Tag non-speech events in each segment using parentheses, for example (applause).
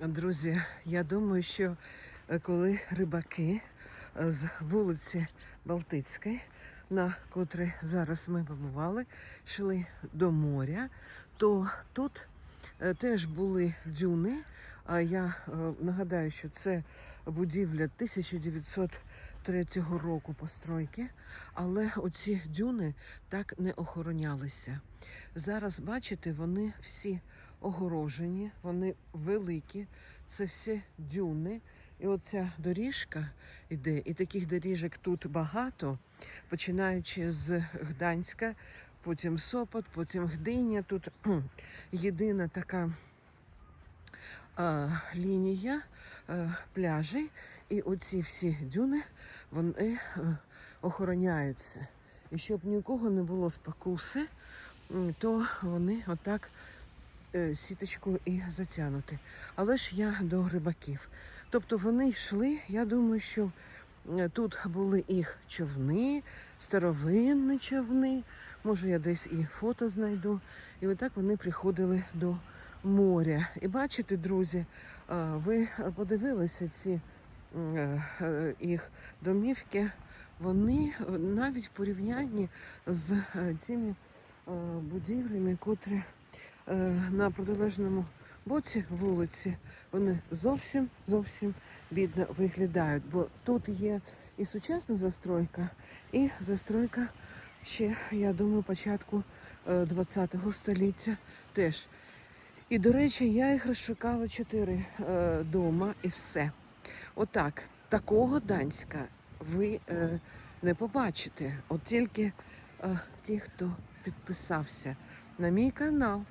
Друзі, я думаю, що е, коли рибаки е, з вулиці Балтицької, на котрій зараз ми побували, йшли до моря, то тут е, теж були дюни. А я нагадаю, що це будівля 1903 року постройки, але оці дюни так не охоронялися. Зараз, бачите, вони всі огорожені, вони великі, це всі дюни. І оця доріжка йде, і таких доріжок тут багато, починаючи з Гданська, потім Сопот, потім Гдиня. Тут (clears throat) єдина така а, лінія а, пляжей, і оці всі дюни вони е, охороняються. І щоб ні у кого не було спокуси, то вони отак е, сіточкою і затягнути. Але ж я до рибаків. Тобто вони йшли, я думаю, що е, тут були їх човни, старовинні човни. Може, я десь і фото знайду. І отак вони приходили до моря. І бачите, друзі, ви подивилися ці е, їх домівки. Вони навіть в порівнянні з тими будівлями, котрі на протилежному боці вулиці, вони зовсім зовсім бідно виглядають. Бо тут є і сучасна застройка, і застройка ще, я думаю, початку е, 20-го століття теж. І, до речі, я їх розшукала чотири е, дома і все. Отак, такого Данська ви е, не побачите. От тільки е, ті, хто підписався на мій канал,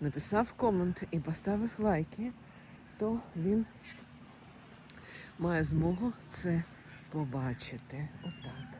написав комент і поставив лайки, то він має змогу це побачити. Отак.